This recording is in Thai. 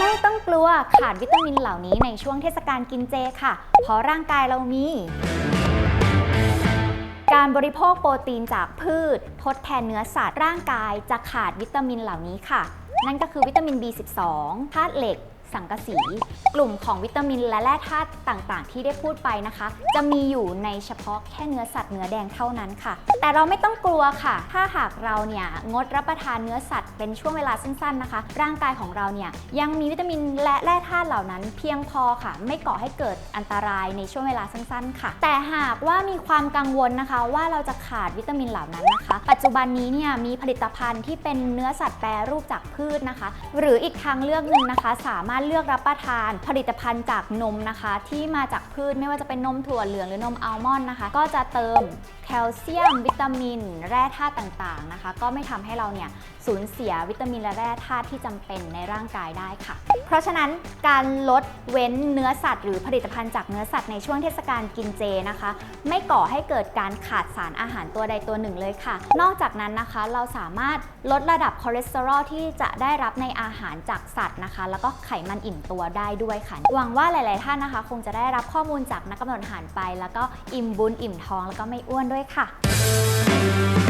ไม่ต้องกลัวขาดวิตามินเหล่านี้ในช่วงเทศกาลกินเจค่ะ เพราะร่างกายเรามี การบริโภคโปรตีนจากพืช ทดแทนเนื้อสัตว์ร่างกายจะขาดวิตามินเหล่านี้ค่ะ นั่นก็คือวิตามิน B12 ธาตุเหล็ก สังกะสี กลุ่มของวิตามินและแร่ธาตุต่างๆ ที่ได้พูดไปนะคะ จะมีอยู่ในเฉพาะแค่เนื้อสัตว์เนื้อแดงเท่านั้นค่ะ แต่เราไม่ต้องกลัวค่ะ ถ้าหากเราเนี่ยงดรับประทานเนื้อสัตว์เป็นช่วงเวลาสั้นๆนะคะ ร่างกายของเราเนี่ยยังมีวิตามินและแร่ธาตุเหล่านั้น เพียงพอค่ะ ไม่ก่อให้เกิดอันตรายในช่วงเวลาสั้น ๆ ค่ะ แต่หากว่ามีความกังวลนะคะ ว่าเราจะขาดวิตามินเหล่านั้นนะคะ ปัจจุบันนี้เนี่ยมีผลิตภัณฑ์ที่เป็นเนื้อสัตว์แปรรูปจากพืชนะคะ หรืออีกทางเลือกหนึ่งนะคะ สามารถเลือกรับประทานผลิตภัณฑ์จากนมนะคะ ที่มาจากพืชไม่ว่าจะเป็นนมถั่วเหลืองหรือนมอัลมอนด์นะคะ ก็จะเติม แคลเซียม วิตามิน แร่ธาตุต่างๆนะคะ ก็ไม่ทำให้เราเนี่ยสูญเสียวิตามินและแร่ธาตุที่จำเป็นในร่างกายได้ค่ะ เพราะฉะนั้นการลดเว้นเนื้อสัตว์ หรือผลิตภัณฑ์จากเนื้อสัตว์ในช่วงเทศกาลกินเจนะคะ ไม่ก่อให้เกิดการขาดสารอาหารตัวใดตัวหนึ่งเลยค่ะ นอกจากนั้นนะคะเราสามารถลดระดับคอเลสเตอรอลที่จะได้รับในอาหารจากสัตว์นะคะ แล้วก็ไขมันอิ่มตัวได้ด้วยค่ะ หวังว่าหลาย ๆ ท่านนะคะ คงจะได้รับข้อมูลจากนักกำหนดอาหารไป แล้วก็อิ่มบุญอิ่มท้องแล้วก็ไม่อ้วนด้วยด้วยค่ะ